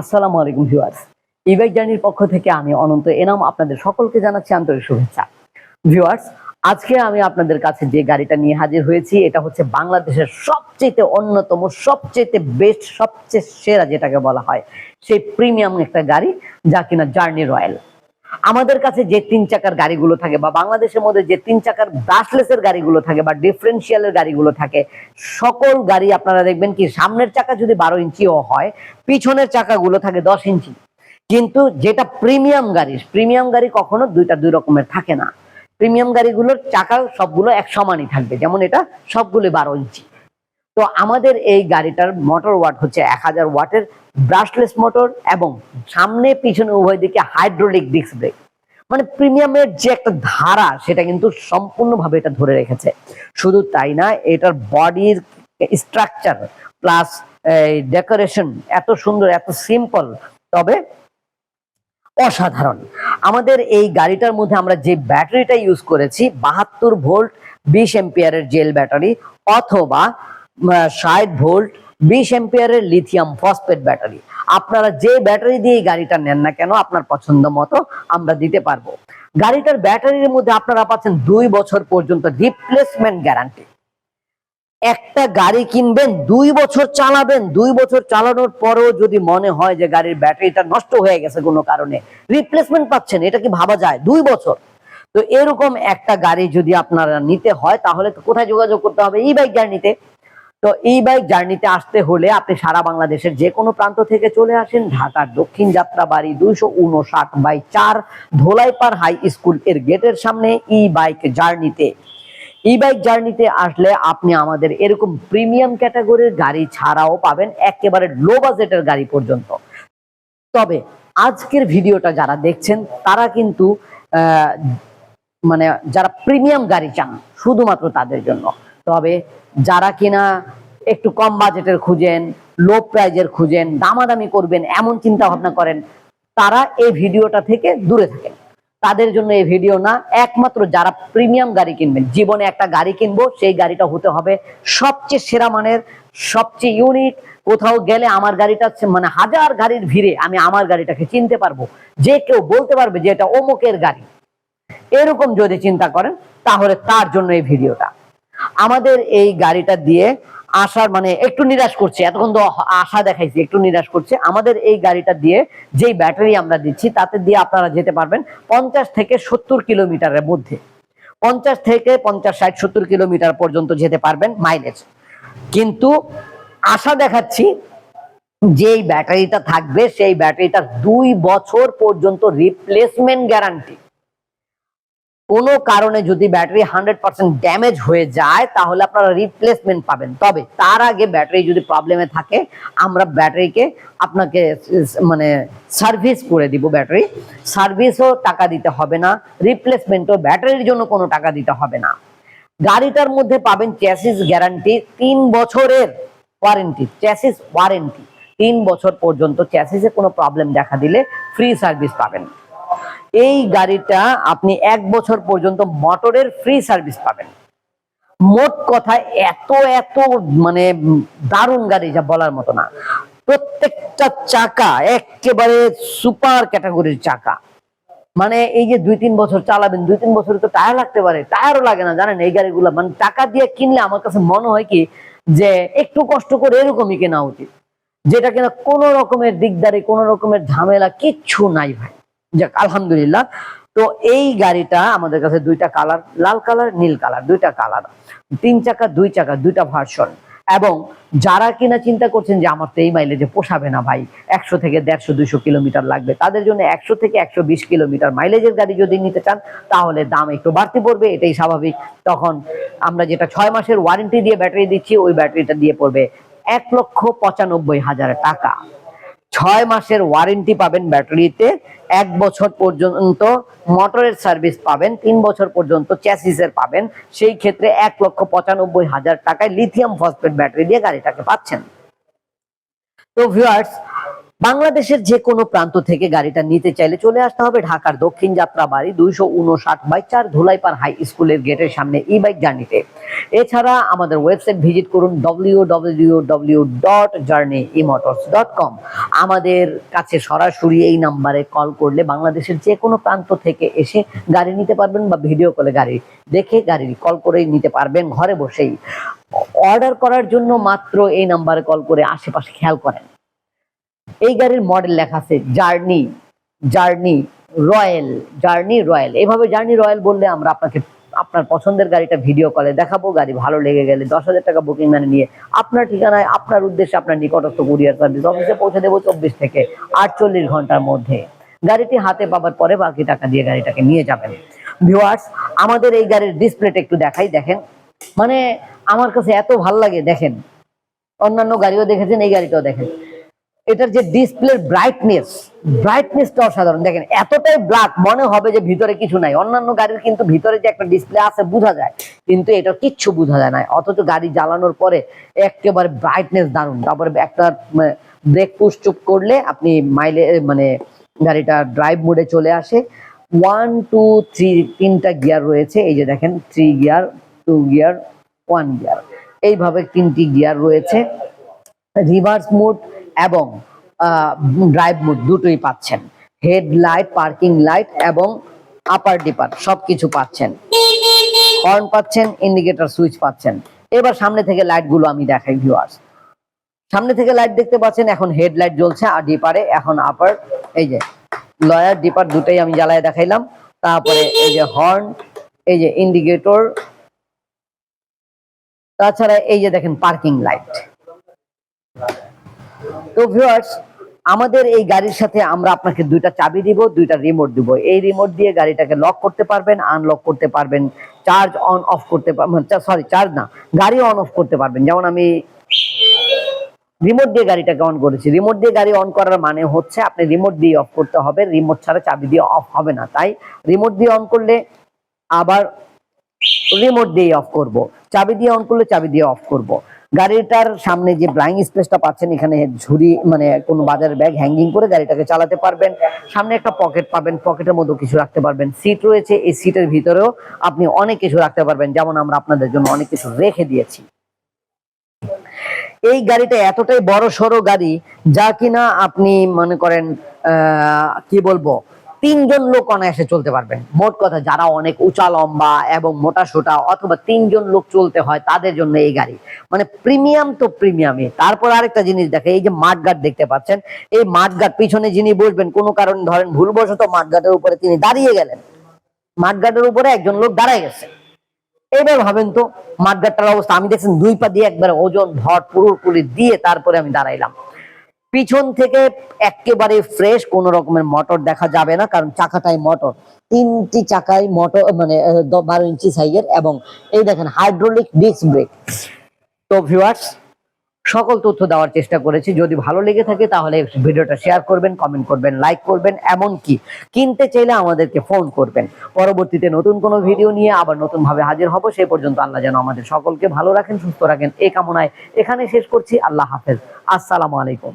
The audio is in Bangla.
আসসালামু আলাইকুম ভিউয়ার্স। ইবাইক জার্নির পক্ষ থেকে আমি অনন্ত এনাম আপনাদের সকলকে জানাচ্ছি আন্তরিক শুভেচ্ছা। ভিউয়ার্স, আজকে আমি আপনাদের কাছে যে গাড়িটা নিয়ে হাজির হয়েছি, এটা হচ্ছে বাংলাদেশের সবচেয়ে অন্যতম, সবচেয়ে বেস্ট সবচেয়ে সেরা যেটাকে বলা হয়, সেই প্রিমিয়াম একটা গাড়ি, যা কিনা জার্নি রয়্যাল আমাদের কাছে যে তিন চাকার গাড়িগুলো থাকে বা বাংলাদেশের মধ্যে যে তিন চাকার ব্রাশলেসের গাড়িগুলো থাকে বা ডিফারেন্সিয়ালের গাড়িগুলো থাকে, সকল গাড়ি আপনারা দেখবেন কি, সামনের চাকা যদি বারো ইঞ্চিও হয়, পিছনের চাকাগুলো থাকে দশ ইঞ্চি। কিন্তু যেটা প্রিমিয়াম গাড়ি প্রিমিয়াম গাড়ি কখনো দুইটা দুই রকমের থাকে না। প্রিমিয়াম গাড়িগুলোর চাকা সবগুলো এক সমানই থাকবে, যেমন এটা সবগুলো বারো ইঞ্চি। তো আমাদের এই গাড়িটার মোটর ওয়াট হচ্ছে এক হাজার ওয়াটের ব্রাশলেস মোটর এবং সামনে পিছনে উভয় দিকে হাইড্রোলিক ডিস্ক ব্রেক মানে প্রিমিয়ামের যে একটা ধারা, সেটা কিন্তু সম্পূর্ণভাবে এটা ধরে রেখেছে। শুধু তাই না, এটার বডির স্ট্রাকচার প্লাস ডেকোরেশন এত সুন্দর, এত সিম্পল তবে অসাধারণ। আমাদের এই গাড়িটার মধ্যে আমরা যে ব্যাটারিটা ইউজ করেছি, বাহাত্তর ভোল্ট বিশ এম্পিয়ারের জেল ব্যাটারি অথবা ষাট ভোল্ট, বিশ এম্পিয়ারের লিথিয়াম ফসফেট ব্যাটারি আপনারা যে ব্যাটারি দিয়ে গাড়িটা নেন না কেন, আপনার পছন্দ মতো আমরা দিতে পারব। গাড়িটার ব্যাটারির মধ্যে আপনারা পাচ্ছেন দুই বছর পর্যন্ত রিপ্লেসমেন্ট গ্যারান্টি একটা গাড়ি কিনবেন, দুই বছর চালাবেন, দুই বছর চালানোর পরেও যদি মনে হয় যে গাড়ির ব্যাটারিটা নষ্ট হয়ে গেছে কোনো কারণে রিপ্লেসমেন্ট পাচ্ছেন, এটা কি ভাবা যায়? দুই বছর। তো এরকম একটা গাড়ি যদি আপনারা নিতে হয়, তাহলে কোথায় যোগাযোগ করতে হবে? এই বাইক জার্নিতে তো এই বাইক জার্নিতে আসতে হলে আপনি সারা বাংলাদেশের যে কোনো প্রান্ত থেকে চলে আসেন। ঢাকার দক্ষিণ যাত্রাবাড়ি দুইশো উনষাট বাই চার ধোলাইপাড় হাই স্কুলের গেটের সামনে ই বাইক জার্নিতে ই বাইক জার্নিতে আসলে আপনি আমাদের এরকম প্রিমিয়াম ক্যাটাগরির গাড়ি ছাড়াও পাবেন একেবারে লো বাজেটের গাড়ি পর্যন্ত। তবে আজকের ভিডিওটা যারা দেখছেন, তারা কিন্তু মানে যারা প্রিমিয়াম গাড়ি চান, শুধুমাত্র তাদের জন্য। তবে যারা কিনা একটু কম বাজেটের খুঁজেন লো প্রাইজের খুঁজেন, দামাদামি করবেন, এমন চিন্তা ভাবনা করেন, তারা এই ভিডিওটা থেকে দূরে থাকেন। তাদের জন্য এই ভিডিও না, একমাত্র যারা প্রিমিয়াম গাড়ি কিনবেন, জীবনে একটা গাড়ি কিনবো, সেই গাড়িটা হতে হবে সবচেয়ে সেরা মানের, সবচেয়ে ইউনিক কোথাও গেলে আমার গাড়িটা মানে হাজার গাড়ির ভিড়ে আমি আমার গাড়িটাকে চিনতে পারব। যে কেউ বলতে পারবে যে এটা অমুকের গাড়ি। এরকম যদি চিন্তা করেন, তাহলে তার জন্য এই ভিডিওটা। আমাদের এই গাড়িটা দিয়ে আসার মানে একটু নিরাশ করছে, এতক্ষণ তো আশা দেখাইছি, একটু নিরাশ করছে। আমাদের এই গাড়িটা দিয়ে যেই ব্যাটারি আমরা দিচ্ছি, তাতে দিয়ে আপনারা যেতে পারবেন পঞ্চাশ থেকে সত্তর কিলোমিটারের মধ্যে। পঞ্চাশ থেকে পঞ্চাশ, ষাট, সত্তর কিলোমিটার পর্যন্ত যেতে পারবেন মাইলেজ কিন্তু আশা দেখাচ্ছি, যেই ব্যাটারিটা থাকবে, সেই ব্যাটারিটা দুই বছর পর্যন্ত রিপ্লেসমেন্ট গ্যারান্টি কোনো কারণে যদি ব্যাটারি হান্ড্রেড পার্সেন্ট ড্যামেজ হয়ে যায়, তাহলে আপনারা রিপ্লেসমেন্ট পাবেন। তবে তার আগে ব্যাটারি যদি প্রবলেমে থাকে, আমরা ব্যাটারিকে আপনাকে মানে সার্ভিস করে দিব ব্যাটারি। সার্ভিসও টাকা দিতে হবে না রিপ্লেসমেন্টও ব্যাটারির জন্য কোনো টাকা দিতে হবে না। গাড়িটার মধ্যে পাবেন চ্যাসিস গ্যারান্টি তিন বছরের ওয়ারেন্টি চ্যাসিস ওয়ারেন্টি তিন বছর পর্যন্ত চ্যাসিসে কোনো প্রবলেম দেখা দিলে ফ্রি সার্ভিস পাবেন। এই গাড়িটা আপনি এক বছর পর্যন্ত মোটরের ফ্রি সার্ভিস পাবেন। মোট কথা এত এত মানে দারুণ গাড়ি, যা বলার মতো না। প্রত্যেকটা চাকা একেবারে সুপার ক্যাটাগরির চাকা। মানে এই যে দুই তিন বছর চালাবেন, দুই তিন বছরে তো টায়ার লাগতে পারে টায়ারও লাগে না, জানেন? এই গাড়িগুলো মানে টাকা দিয়ে কিনলে আমার কাছে মনে হয় কি যে একটু কষ্ট করে এরকমই কেনা উচিত। যেটা কিনা কোনো রকমের দিকদারি, কোনো রকমের ঝামেলা কিচ্ছু নাই ভাই। যাক, আলহামদুলিল্লাহ। তো এই গাড়িটা আমাদের কাছে দুইটা কালার, লাল কালার, নীল কালার, দুইটা কালার। তিন চাকা, দুই চাকা, দুইটা ভার্সন এবং যারা কিনা চিন্তা করছেন যে আমার তো এই মাইলেজে পোষাবে না ভাই, একশো থেকে দেড়শো, দুইশো কিলোমিটার লাগবে, তাদের জন্য একশো থেকে একশো বিশ কিলোমিটার মাইলেজের গাড়ি যদি নিতে চান, তাহলে দাম একটু বাড়তি পড়বে, এটাই স্বাভাবিক। তখন আমরা যেটা ছয় মাসের ওয়ারেন্টি দিয়ে ব্যাটারি দিচ্ছি, ওই ব্যাটারিটা দিয়ে পড়বে এক লক্ষ পঁচানব্বই হাজার টাকা। ছয় মাসের ওয়ারেন্টি পাবেন ব্যাটারিতে, এক বছর পর্যন্ত মোটরের সার্ভিস পাবেন, তিন বছর পর্যন্ত চ্যাসিসের পাবেন। সেই ক্ষেত্রে এক লক্ষ পঁচানব্বই হাজার টাকায় লিথিয়াম ফসফেট ব্যাটারি দিয়ে গাড়িটাকে পাচ্ছেন। তো ভিউয়ার্স বাংলাদেশের যে কোনো প্রান্ত থেকে গাড়িটা নিতে চাইলে চলে আসতে হবে ঢাকার দক্ষিণ যাত্রা বাড়ি দুইশো উনষাট বাই চার ধুলাইপার হাই স্কুলের গেটের সামনে ই বাইক জার্নিতে এছাড়া আমাদের ওয়েবসাইট ভিজিট করুন W W W dot journey emotors dot com আমাদের কাছে সরাসরি এই নাম্বারে কল করলে বাংলাদেশের যে কোনো প্রান্ত থেকে এসে গাড়ি নিতে পারবেন বা ভিডিও কলে গাড়ি দেখে গাড়ি কল করেই নিতে পারবেন ঘরে বসেই। অর্ডার করার জন্য মাত্র এই নাম্বারে কল করে আশেপাশে খেয়াল করেন। এই গাড়ির মডেল লেখা আছে journey journey royal journey royal এইভাবে জার্নি রয়্যাল বললে আমরা আপনাকে, আপনার পছন্দের গাড়িটা ভিডিও কলে দেখাবো, গাড়ি ভালো লেগে গেলে দশ হাজার টাকা বুকিং মানে নিয়ে আপনার ঠিকানায়, আপনার উদ্দেশ্যে আপনার নিকটস্থ কুরিয়ার সার্ভিস অফিসে পৌঁছে দেবো চব্বিশ থেকে আটচল্লিশ ঘণ্টার মধ্যে। গাড়িটি হাতে পাবার পরে বাকি টাকা দিয়ে গাড়িটাকে নিয়ে যাবেন। ভিউয়ার্স আমাদের এই গাড়ির ডিসপ্লেটা একটু দেখাই, দেখেন। মানে আমার কাছে এত ভালো লাগে, দেখেন। অন্যান্য গাড়িও দেখেছেন, এই গাড়িটাও দেখেন। এটার যে ডিসপ্লের ব্রাইটনেস ব্রাইটনেসটা অসাধারণ। দেখেন, এতটাই ব্ল্যাক মনে হবে যে ভিতরে কিছু নাই। অন্যান্য গাড়ির কিন্তু ভিতরে যে একটা ডিসপ্লে আছে, বোঝা যায়। কিন্তু এটা কিচ্ছু বোঝা যায় না। অথচ গাড়ি জ্বালানোর পরে একেবারে ব্রাইটনেস দারুণ। তারপরে একটা ব্রেক পুশ চুপ করলে আপনি মাইলে মানে গাড়িটা ড্রাইভ মোডে চলে আসে। ওয়ান টু থ্রি তিনটা গিয়ার রয়েছে। এই যে দেখেন three gear two gear one gear এইভাবে তিনটি গিয়ার রয়েছে। রিভার্স মোড এবং ড্রাইভ মোড দুটোই পাচ্ছেন। হেডলাইট পার্কিং লাইট এবং আপার ডিপার সবকিছু পাচ্ছেন। হর্ন পাচ্ছেন ইন্ডিকেটর সুইচ পাচ্ছেন। এবার সামনে থেকে লাইটগুলো আমি দেখাই ভিউয়ার্স সামনে থেকে লাইট দেখতে পাচ্ছেন, এখন হেডলাইট জ্বলছে, আর ডিপারে এখন আপার এই যে লয়ার ডিপার দুটোই আমি জ্বালায় দেখাইলাম। তারপরে এই যে হর্ন এই যে ইন্ডিকেটর তাছাড়া এই যে দেখেন পার্কিং লাইট তো ভিউয়ার্স আমাদের এই গাড়ির সাথে আমরা আপনাকে দুইটা চাবি দিব, দুইটা রিমোট দিব। এই রিমোট দিয়ে গাড়িটাকে লক করতে পারবেন আনলক করতে পারবেন চার্জ অন অফ করতে সরি চার্জ না, গাড়ি অন অফ করতে পারবেন। যেমন আমি রিমোট দিয়ে গাড়িটাকে অন করেছি। রিমোট দিয়ে গাড়ি অন করার মানে হচ্ছে আপনি রিমোট দিয়ে অফ করতে হবে রিমোট ছাড়া চাবি দিয়ে অফ হবে না। তাই রিমোট দিয়ে অন করলে আবার রিমোট দিয়ে অফ করব। চাবি দিয়ে অন করলে চাবি দিয়ে অফ করব। গাড়িটার সামনে যে ব্লাইং স্পেসটা পাচ্ছেন, এখানে ঝুড়ি মানে কোনো বাজার ব্যাগ হ্যাঙ্গিং করে গাড়িটাকে চালাতে পারবেন। সামনে একটা পকেট পাবেন পকেটের মধ্যে কিছু রাখতে পারবেন। সিট রয়েছে, এই সিটের ভিতরেও আপনি অনেক কিছু রাখতে পারবেন। যেমন আমরা আপনাদের জন্য অনেক কিছু রেখে দিয়েছি। এই গাড়িটা এতটাই বড় সড়ো গাড়ি, যা কিনা আপনি মনে করেন কি বলব তিনজন লোক অনায়াসে চলতে পারবেন মোট কথা যারা অনেক উঁচা, লম্বা এবং মোটা সোটা অথবা তিনজন লোক চলতে হয় তাদের জন্য এই গাড়ি। মানে প্রিমিয়াম তো প্রিমিয়ামই। তারপর আরেকটা জিনিস দেখে, এই যে মাঠগার্ড দেখতে পাচ্ছেন, এই মাঠগার্ড পিছনে যিনি বসবেন, কোনো কারণে ধরেন ভুলবশত মাঠগার্ডের উপরে তিনি দাঁড়িয়ে গেলেন। মাঠগার্ডের উপরে একজন লোক দাঁড়ায় গেছে। এবার ভাবেন তো মাঠগাটটার অবস্থা, আমি দেখছেন দুই পা দিয়ে একবার ওজন ভর পুরোপুরি দিয়ে তারপরে আমি দাঁড়াইলাম। পিছন থেকে একেবারে ফ্রেশ কোন রকমের মোটর দেখা যাবে না, কারণ চাকাটাই মোটর তিনটি চাকায় মোটর মানে বারো ইঞ্চি সাইজের এবং এই দেখেন হাইড্রোলিক ডিস্ক ব্রেক তো ভিউয়ার্স সকল তথ্য দেওয়ার চেষ্টা করেছি। যদি ভালো লেগে থাকে তাহলে ভিডিওটা শেয়ার করবেন কমেন্ট করবেন লাইক করবেন এমন কি কিনতে চাইলে আমাদেরকে ফোন করবেন। পরবর্তীতে নতুন কোনো ভিডিও নিয়ে আবার নতুন ভাবে হাজির হব। সেই পর্যন্ত আল্লাহ যেন আমাদের সকলকে ভালো রাখেন, সুস্থ রাখেন। এই কামনায় এখানে শেষ করছি। আল্লাহ হাফেজ। আসসালামু আলাইকুম।